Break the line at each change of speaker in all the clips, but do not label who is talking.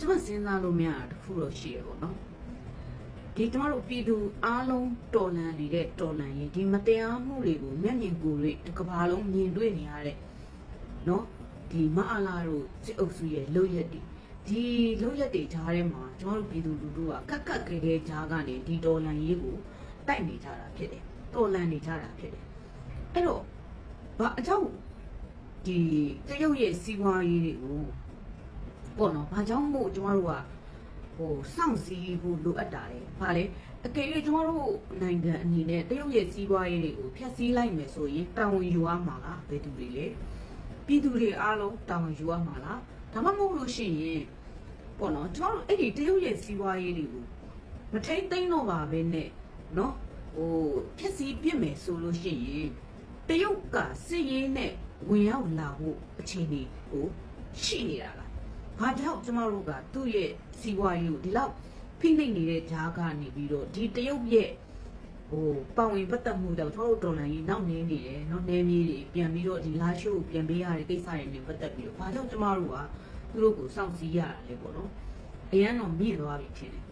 ကျမစဉ်းစားလို့မရတာတစ်ခုတော့ရှိရပေါ့နော်ဒီကျမတို့ပြည်သူအားလုံးတော်လန်နေတဲ့တော်လန်ရေးဒီမတရားမှုတွေကိုမျက်မြင်ကိုယ်တွေ့တစ်ကမ္ဘာလုံးမြင်တွေ့နေရတဲ့နော်ဒီမအားလာတို့စစ်အုပ်စုရဲ့လုပ်ရက်တွေဒီလုပ်ရက်တွေကြားထဲမှာကျမတို့ပြည်သူလူထုကကက်ကက်ခဲခဲကြားကနေဒီတော်လန်ရေးကိုတိုက်နေကြတာဖြစ်တယ်တော်လန်နေကြတာဖြစ်တယ်အဲ့တော့ဘာအကြောင်းဒီတရုတ်ရဲ့စီးပွားရေးတွေကို ပေါ့နော်။ဘာကြောင့်မို့ကျမတို့ကဟိုစောင့်စည်းဖို့လိုအပ်တာလေ။ဘာလဲအကယ်၍ကျမတို့နိုင်ငံအနေနဲ့တရုတ်ရဲ့စီးပွားရေးတွေကိုဖျက်ဆီးလိုက်မယ်ဆိုရင်တာဝန်ယူရမှာလားဘယ်သူတွေလဲ။ပြည်သူတွေအားလုံးတာဝန်ယူရမှာလား။ဒါမှမဟုတ်လို့ရှိရင်ပေါ့နော်ကျမတို့အဲ့ဒီတရုတ်ရဲ့စီးပွားရေးတွေကိုမထိတ်သိမ်းတော့ပါပဲနဲ့နော်ဟိုဖျက်ဆီးပြစ်မယ်ဆိုလို့ရှိရင်တရုတ်ကစစ်ရေးနဲ့ဝင်ရောက်လာဖို့အခြေအနေကိုရှိနေတာလား ဘာကြောင့်ကျမတို့ကသူ့ရဲ့စီးပွားရေးကိုဒီလောက်ဖိနှိပ်နေတဲ့ဂျားကနေပြီးတော့ဒီတရုတ်ရဲ့ဟိုပောင်ဝင်ပတ်သက်မှုတော့ကျွန်တော်တို့ဒေါ်လာကြီးနောက်နေနေတယ်နော်နေမြေးတွေပြန်ပြီးတော့ဒီလာရှိုးကိုပြန်ပေးရတဲ့ကိစ္စတွေမျိုးပတ်သက်ပြီးတော့ဘာကြောင့်ကျမတို့ကသူတို့ကိုစောင့်စည်းရတာလဲပေါ့နော်အရန်တော့မြင့်သွားပြီဖြစ်တယ်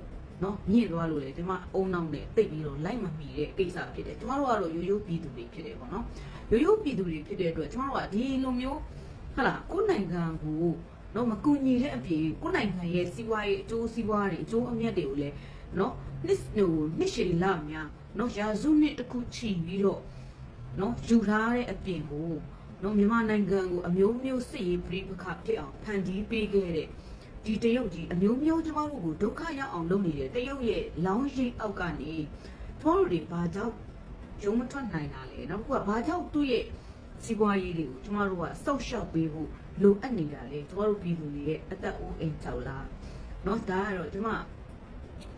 နော်မြင့်သွားလို့လေဒီမှာအုံနောက်နဲ့တိတ်ပြီးတော့လိုက်မမီတဲ့ကိစ္စဖြစ်တယ်ကျမတို့ကတော့ရိုးရိုးပြည်သူတွေဖြစ်တယ်ပေါ့နော်ရိုးရိုးပြည်သူတွေဖြစ်တဲ့အတွက်ကျမတို့ကဒီလိုမျိုးဟလာကိုယ်နိုင်ငံကို တော့မကူညီတဲ့အပြင်ကိုယ်နိုင်ငံရဲ့စီးပွားရေးအကျိုးစီးပွားတွေအကျိုးအမြတ်တွေကိုလည်းနော်နှစ်ဟိုနှစ်ရှည်လများနော်ရာစုနှစ်တစ်ခုချီပြီးတော့နော်ယူထားတဲ့အပြင်ကိုနော်မြန်မာနိုင်ငံကိုအမျိုးမျိုးစစ်ရေးပြိပခဖြစ်အောင်ဖန်တီးပေးခဲ့တဲ့ဒီတရုတ်ကြီးအမျိုးမျိုးကျမတို့ကိုဒုက္ခရောက်အောင်လုပ်နေတဲ့တရုတ်ရဲ့လောင်းရိပ်အောက်ကနေကျမတို့တွေဘာကြောင့်ရုံမထွက်နိုင်တာလဲနောက်တစ်ခုကဘာကြောင့်သူ့ရဲ့စီးပွားရေးတွေကိုကျမတို့ကစောက်ရှောက်ပေးဖို့ လိုအပ်နေတာလေကျမတို့ပြည်သူတွေရဲ့အသက်အိုးအိမ်ကြောက်လားเนาะဒါကတော့ကျမ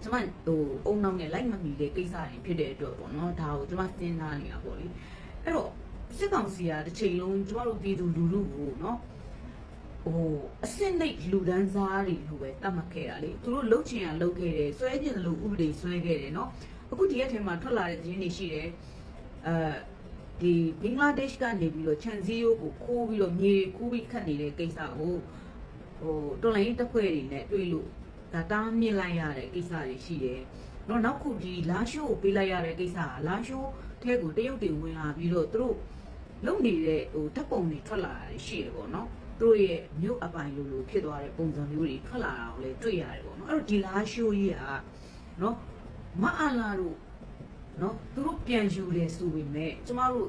ကျမဟိုအုံနောက်နဲ့လိုက်မမီတဲ့ကိစ္စတွေဖြစ်တဲ့အတွက်ပေါ့နော်ဒါကိုကျမစဉ်းစားနေတာပေါ့လေအဲ့တော့စစ်ကောင်စီကတစ်ချိန်လုံးကျမတို့ပြည်သူလူထုကိုเนาะဟိုအစင့်လိုက်လူဒန်းစားတွေလိုပဲတတ်မှတ်ခဲ့တာလေသူတို့လှုပ်ချင်ရလှုပ်ခဲ့တယ်ဆွဲချင်တယ်လို့ဥပဒေဆွဲခဲ့တယ်เนาะအခုဒီရက်ထဲမှာထွက်လာတဲ့သတင်းတွေရှိတယ်အဲ ဒီဘင်္ဂလားဒေ့ရှ်ကနေပြီးတော့ခြံစည်းရိုးကိုခိုးပြီးတော့မြေခိုးပြီးခတ်နေတဲ့ကိစ္စကိုဟိုတော်လိုင်းတက်ဖွဲ့တွေနဲ့တွေ့လို့ဒါတားမြင့်လိုက်ရတဲ့ကိစ္စတွေရှိတယ်။တော့နောက်ခုဒီလာရှိုးကိုပေးလိုက်ရတဲ့ကိစ္စကလာရှိုးထဲကိုတရုတ်တွေဝင်လာပြီးတော့သူတို့လုံနေတဲ့ဟိုတပ်ပုံတွေထွက်လာတာရှိတယ်ပေါ့နော်။သူတို့ရဲ့မြို့အပိုင်လိုလိုဖြစ်သွားတဲ့ပုံစံမျိုးတွေထွက်လာတာကိုလည်းတွေ့ရတယ်ပေါ့နော်။အဲ့တော့ဒီလာရှိုးကြီးကနော်မအားလာတို့ နော်သူတို့ပြန်ယူတယ်ဆိုပေမဲ့ကျမတို့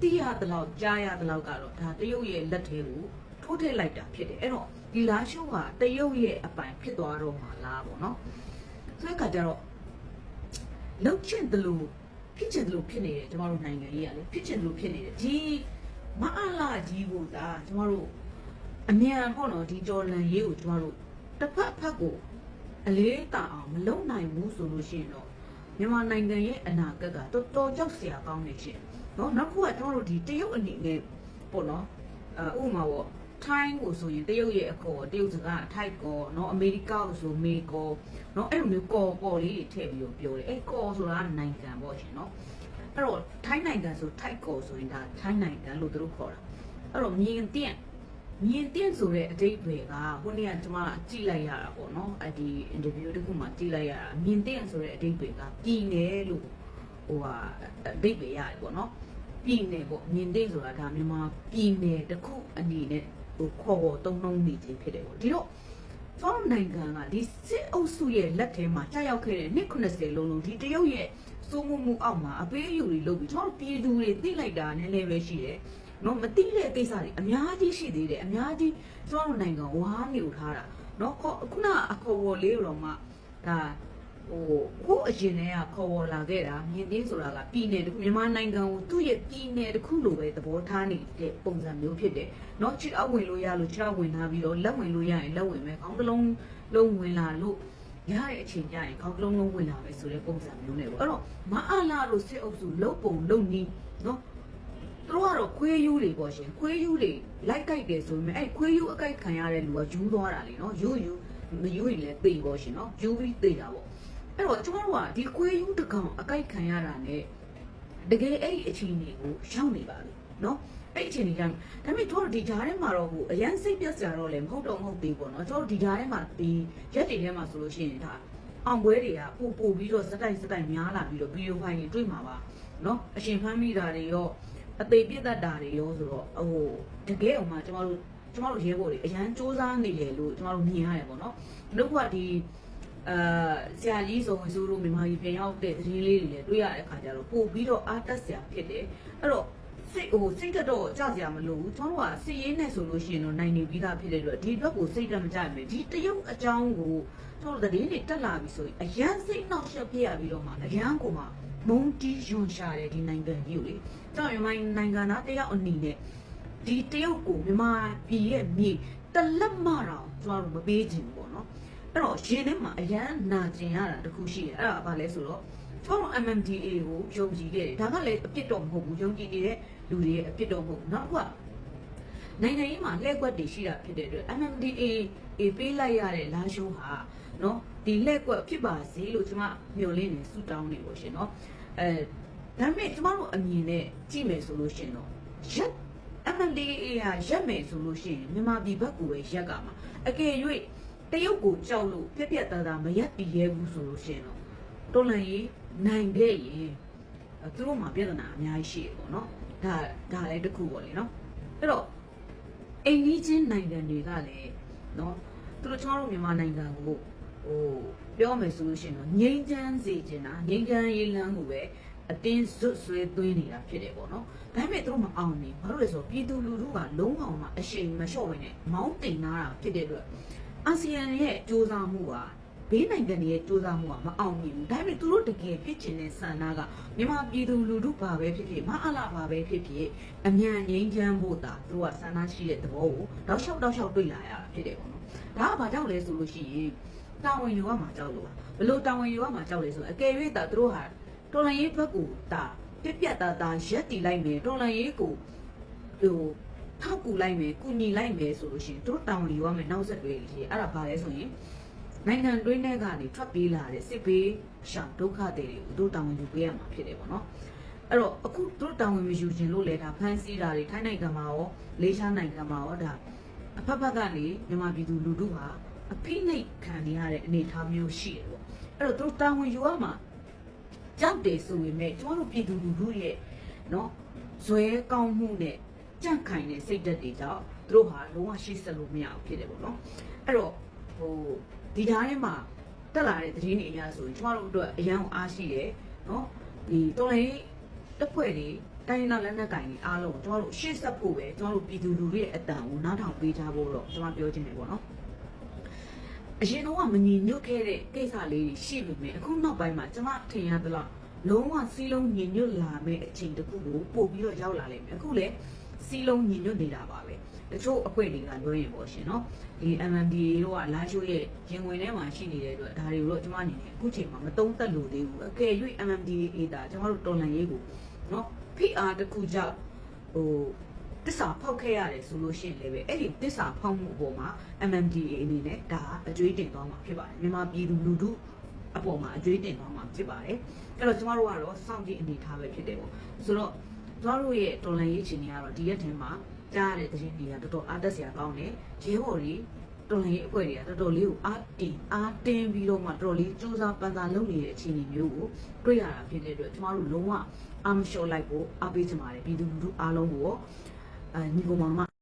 တိရတလောက်ကြားရတလောက်ကတော့ဒါတရုတ်ရဲ့လက်ထဲကိုထိုးထည့်လိုက်တာဖြစ်တယ်အဲ့တော့ဒီလာရှုံးကတရုတ်ရဲ့အပိုင်ဖြစ်သွားတော့မှာလားပေါ့နော်ဆိုတဲ့အခါကျတော့လှုပ်ချင်တယ်လို့ဖြစ်ချင်တယ်လို့ဖြစ်နေတယ်ကျမတို့နိုင်ငံကြီးကလေဖြစ်ချင်တယ်လို့ဖြစ်နေတယ်ဒီမအားလာကြီးကိုဒါကျမတို့အမြန်ပေါ့နော်ဒီဂျော်လန်ရေးကိုကျမတို့တစ်ဖက်ဖက်ကိုအလေးတာအောင်မလုံနိုင်ဘူးဆိုလို့ရှိရင်တော့ မြန်မာနိုင်ငံရဲ့အနာဂတ်ကတော်တော်ကြောက်စရာကောင်းနေရှင်။နော်နောက်တစ်ခုကကျွန်တော်တို့ဒီတရုတ်အနေနဲ့ပေါ့နော်အဥပမာပေါ့ထိုင်းကိုဆိုရင်တရုတ်ရဲ့အခေါ်တရုတ်စကားထိုက်ကောနော်အမေရိကကိုဆိုမေကောနော်အဲ့လိုမျိုးကောကောလေးတွေထည့်ပြီးတော့ပြောတယ်အဲ့ကောဆိုတာနိုင်ငံပေါ့ရှင်နော်အဲ့တော့ထိုင်းနိုင်ငံဆိုထိုက်ကောဆိုရင်ဒါထိုင်းနိုင်ငံလို့သူတို့ခေါ်တာအဲ့တော့မြင်တင့် မြင်တင်ဆိုတဲ့အတိတ်တွေကဟိုနေ့ကကျွန်မကြည့်လိုက်ရတာပေါ့နော်အဲ့ဒီ interview တခုမှကြည့်လိုက်ရတာမြင်တင်ဆိုတဲ့အတိတ်တွေကပြည်နယ်လို့ဟိုဟာအတိတ်တွေရတယ်ပေါ့နော်ပြည်နယ်ပေါ့မြင်တင်ဆိုတာဒါမြန်မာပြည်နယ်တစ်ခုအနေနဲ့ဟိုခေါ်ခေါ်တုံးတုံးနေခြင်းဖြစ်တယ်ပေါ့ဒီတော့သောနိုင်ငံကဒီစစ်အုပ်စုရဲ့လက်ထဲမှာကြာရောက်ခဲ့တဲ့နှစ်90လုံးလုံးဒီတရုတ်ရဲ့စိုးမိုးမှုအောက်မှာအပေးအယူတွေလုပ်ပြီးကျွန်တော်ပြည်သူတွေသိလိုက်တာနည်းနည်းပဲရှိတယ် နော်မသိတဲ့ကိစ္စတွေအများကြီးရှိသေးတယ်အများကြီးကျွန်တော်နိုင်ငံဝါးနေလို့ထားတာနော်ခေါခုနအခေါ်ဝေါ်လေးတော့မှဒါဟိုကိုအရင်တည်းကခေါ်ဝေါ်လာခဲ့တာမြင်သိဆိုတာကပြည်နယ်တစ်ခုမြန်မာနိုင်ငံကိုသူ့ရဲ့ပြည်နယ်တစ်ခုလိုပဲသဘောထားနေတဲ့ပုံစံမျိုးဖြစ်တယ်နော်ချစ်အောက်ဝင်လို့ရလို့ချစ်အောက်ဝင်ထားပြီးတော့လက်ဝင်လို့ရရင်လက်ဝင်မယ်ခေါင်းတစ်လုံးလုံးဝင်လာလို့ရတဲ့အချိန်ကျရင်ခေါင်းတစ်လုံးလုံးဝင်လာပဲဆိုတဲ့ပုံစံမျိုးနဲ့ပေါ့အဲ့တော့မအားလာလို့စစ်အုပ်စုလုံပုံလုံနီးနော် သူတို့ကတော့ခွေးယူတွေပေါ့ရှင်ခွေးယူတွေလိုက်ကြိုက်တယ်ဆိုပေမဲ့အဲ့ခွေးယူအကြိုက်ခံရတဲ့လူကယူသွားတာလေနော်ယူယူမယူရင်လည်းသိပေါ့ရှင်နော်ယူပြီးသိတာပေါ့အဲ့တော့ကျွန်တော်တို့ကဒီခွေးယူတစ်ကောင်အကြိုက်ခံရတာ ਨੇ တကယ်အဲ့ဒီအချိန်တွေကိုရှောက်နေပါပြီနော်အဲ့အချိန်ကြီးတိုင်းဒါပေမဲ့တို့ဒီဂျားထဲမှာတော့ဟိုအရန်စိတ်ပြတ်စရာတော့လည်းမဟုတ်တော့မဟုတ်သေးဘူးပေါ့နော်တို့ဒီဂျားထဲမှာဒီရက်တွေထဲမှာဆိုလို့ရှိရင်ဒါအောင်ပွဲတွေကပို့ပို့ပြီးတော့စတိုက်စတိုက်များလာပြီးတော့ဗီဒီယိုဖိုင်တွေတွေ့မှာပါနော်အရှင်ဖမ်းမိတာတွေရော အသေးပြတ်တတ်တာတွေရောဆိုတော့ဟိုတကယ်အောင်မှကျမတို့ကျမတို့ရဲဘော်တွေအရန်စူးစမ်းနေတယ်လို့ကျမတို့မြင်ရတယ်ပေါ့နော်တို့ကဒီအာဆရာကြီးဆိုဝင်စိုးတို့မြန်မာပြည်ပြန်ရောက်တဲ့သတင်းလေးတွေလည်းတွေ့ရတဲ့အခါကျတော့ပို့ပြီးတော့အားတက်စရာဖြစ်တယ်အဲ့တော့စိတ်ဟိုစိတ်တော့ကြောက်စရာမလိုဘူးကျွန်တော်ကစီရေးနဲ့ဆိုလို့ရှိရင်တော့နိုင်နေပြီးသားဖြစ်တဲ့အတွက်ဒီအတွက်ကိုစိတ်တက်မကြမယ်ဒီတရုတ်အကြောင်းကိုကျွန်တော်သတင်းတွေတက်လာပြီဆိုရင်အရန်စိတ်နှောက်ယှက်ဖြစ်ရပြီးတော့မှအရန်ကိုမှ မုံတီးယွန်ရှာတယ်ဒီနိုင်ငံကြီးကိုလေကျွန်တော်မြန်မာနိုင်ငံသားတယောက်အနေနဲ့ဒီတရုတ်ကိုမြန်မာပြည်ရဲ့မြေတလက်မတော့ကျွန်တော်တို့မပေးချင်ဘူးပေါ့နော်အဲ့တော့ရှင်ထဲမှာအရန်နာကျင်ရတာတခုရှိတယ်အဲ့ဒါကဘာလဲဆိုတော့ကျွန်တော် MMDA ကိုယုံကြည်ခဲ့တယ်ဒါကလည်းအပြစ်တော့မဟုတ်ဘူးယုံကြည်နေတဲ့လူတွေရဲ့အပြစ်တော့မဟုတ်ဘူးနောက်တစ်ခုကနိုင်ငံရေးမှာလှည့်ကွက်တွေရှိတာဖြစ်တဲ့အတွက် MMDA အေးပေးလိုက်ရတဲ့လာရှိုးဟာနော်ဒီလှည့်ကွက်ဖြစ်ပါစေလို့ကျွန်မမျှော်လင့်နေဆူတောင်းနေလို့ရှင်နော်အဲဒါပေမဲ့ကျွန်မတို့အမြင်နဲ့ကြည့်မယ်ဆိုလို့ရှင်တော့ရက် MMDA ဟာရက်မယ်ဆိုလို့ရှိရင်မြန်မာပြည်ဘက်ကိုပဲရက်ကမှာအကယ်၍တရုတ်ကိုကြောက်လို့ပြက်ပြက်သားသားမရက်တည်ရဲဘူးဆိုလို့ရှိရင်တော့တော်လန်ရေးနိုင်ခဲ့ရင်အဲသူတို့မှာပြဿနာအများကြီးရှိတယ်ပေါ့နော်ဒါဒါလည်းတစ်ခုပေါ့လေနော်အဲ့တော့အိမ်ကြီးချင်းနိုင်ငံတွေကလည်းနော် သူတို့ကျွန်တော်တို့မြန်မာနိုင်ငံကိုဟိုပြောမယ်ဆိုလို့ရှိရင်တော့ငြိမ်းချမ်းစေချင်တာငြိမ်းချမ်းရေးလမ်းကိုပဲအတင်းဇွတ်ဆွဲသွင်းနေတာဖြစ်တယ်ပေါ့နော်ဒါပေမဲ့သူတို့မအောင်နေဘာလို့လဲဆိုတော့ပြည်သူလူထုကလုံးဝမှအရှိန်မလျှော့ဘဲနဲ့မောင်းတင်လာတာဖြစ်တဲ့အတွက်အာဆီယံရဲ့စ조사မှုက ဘေးနိုင်ငံတွေရဲ့စ조사မှုကမအောင်မြင်ဘူးဒါပေမဲ့သူတို့တကယ်ဖြစ်ချင်တဲ့ဆန္ဒကမြန်မာပြည်သူလူထုပါပဲဖြစ်ဖြစ်မအားလာပါပဲဖြစ်ဖြစ်အမြန်ငြိမ်းချမ်းဖို့တာသူတို့ကဆန္ဒရှိတဲ့သဘောကိုတောက်လျှောက်တောက်လျှောက်တွေ့လာရတာဖြစ်တယ်ပေါ့နော်ဒါကဘာကြောင့်လဲဆိုလို့ရှိရင်တာဝန်ယူရမှာကြောက်လို့ပါဘလို့တာဝန်ယူရမှာကြောက်လဲဆိုအကယ်၍တာသူတို့ဟာတော်လန်ရေးဘက်ကိုတာပြက်ပြက်သားသားရက်တီလိုက်မယ်တော်လန်ရေးကိုဟိုထောက်ကူလိုက်မယ်ကုညီလိုက်မယ်ဆိုလို့ရှိရင်သူတို့တာဝန်ယူရမယ်နောက်ဆက်တွဲကြီးအဲ့ဒါဘာလဲဆိုရင် နိုင်ငံတွင်းထဲကနေထွက်ပြေးလာတဲ့စစ်ဘေးရှောင်ဒုက္ခတွေတွေကိုသူတို့တာဝန်ယူပေးရမှာဖြစ်တယ်ပေါ့နော်အဲ့တော့အခုသူတို့တာဝန်မယူခြင်းလို့လေဒါဖန်ဆီးတာတွေထိုင်းနိုင်ငံမှာရောလေးရှားနိုင်ငံမှာရောဒါအဖက်ဖက်ကနေမြန်မာပြည်သူလူထုဟာအဖိနှိတ်ခံနေရတဲ့အနေအထားမျိုးရှိတယ်ပေါ့အဲ့တော့သူတို့တာဝန်ယူရမှာကြောက်တယ်ဆိုပေမဲ့ကျွန်တော်တို့ပြည်သူလူထုရဲ့နော်ဇွဲကောင်းမှုနဲ့ကြန့်ခိုင်တဲ့စိတ်ဓာတ်တွေကြောင့်သူတို့ဟာလုံးဝရှေ့ဆက်လို့မရဘူးဖြစ်တယ်ပေါ့နော်အဲ့တော့ဟို ဒီဓာတ်ထဲမှာတက်လာတဲ့သတင်းတွေအရဆိုရင်ကျွန်တော်တို့အတွက်အရန်ကိုအားရှိတယ်နော်ဒီတော်လိုင်းတက်ဖွဲ့တွေတိုင်းနာလက်နက်ကင်တွေအားလုံးကျွန်တော်တို့ရှေ့ဆက်ဖို့ပဲကျွန်တော်တို့ပြည်သူလူထုရဲ့အတန်ကိုနားထောင်ပေးကြဖို့တော့ကျွန်တော်ပြောချင်တယ်ပေါ့နော်အရင်တော့မညီညွတ်ခဲ့တဲ့ကိစ္စလေးတွေရှိပေမဲ့အခုနောက်ပိုင်းမှာကျွန်မထင်ရသလောက်လုံးဝစီးလုံးညီညွတ်လာမယ့်အချိန်တစ်ခုကိုပို့ပြီးတော့ရောက်လာလိမ့်မယ်အခုလေ စီးလုံးညီညွတ်နေတာပါပဲတချို့အဖွဲ့တွေကလွှဲရင်ပေါ့ရှင်နော်ဒီ MMDA တို့ကလာရှိုးရဲ့ရင်ဝင်ထဲမှာရှိနေတဲ့အတွက်ဒါတွေကိုတော့ကျွန်မအနေနဲ့အခုချိန်မှာမတုံးသက်လို့သေးဘူးအကယ်၍ MMDA ဒါကျွန်တော်တို့တော်လန်ရေးကိုနော် PR တစ်ခုကြောင့်ဟိုတစ္ဆာဖောက်ခဲ့ရတယ်ဆိုလို့ရှိရင်လည်းပဲအဲ့ဒီတစ္ဆာဖောက်မှုအပေါ်မှာ MMDA အနေနဲ့ဒါအကျွေးတင်သွားမှာဖြစ်ပါတယ်မြန်မာပြည်သူလူထုအပေါ်မှာအကျွေးတင်သွားမှာဖြစ်ပါတယ်အဲ့တော့ကျမတို့ကတော့စောင့်ကြည့်အနေထားပဲဖြစ်တယ်ပေါ့ဆိုတော့ ကျမတို့ရဲ့တော်လန်ရေးအခြေအနေကတော့ဒီရက်ထဲမှာကြားရတဲ့သတင်းတွေကတော်တော်အားတက်စရာကောင်းတယ်ရဲဘော်တွေတော်လိုင်းရေးအဖွဲ့တွေကတော်တော်လေးကိုအားတင်အားတင်းပြီးတော့မှတော်တော်လေးစူးစမ်းပန်းစားလုပ်နေတဲ့အခြေအနေမျိုးကိုတွေ့ရတာဖြစ်တဲ့အတွက်ကျမတို့လုံးဝအားမလျှော့လိုက်ဖို့အားပေးချင်ပါတယ်ပြည်သူလူထုအားလုံးကိုအဲညီကောင်မ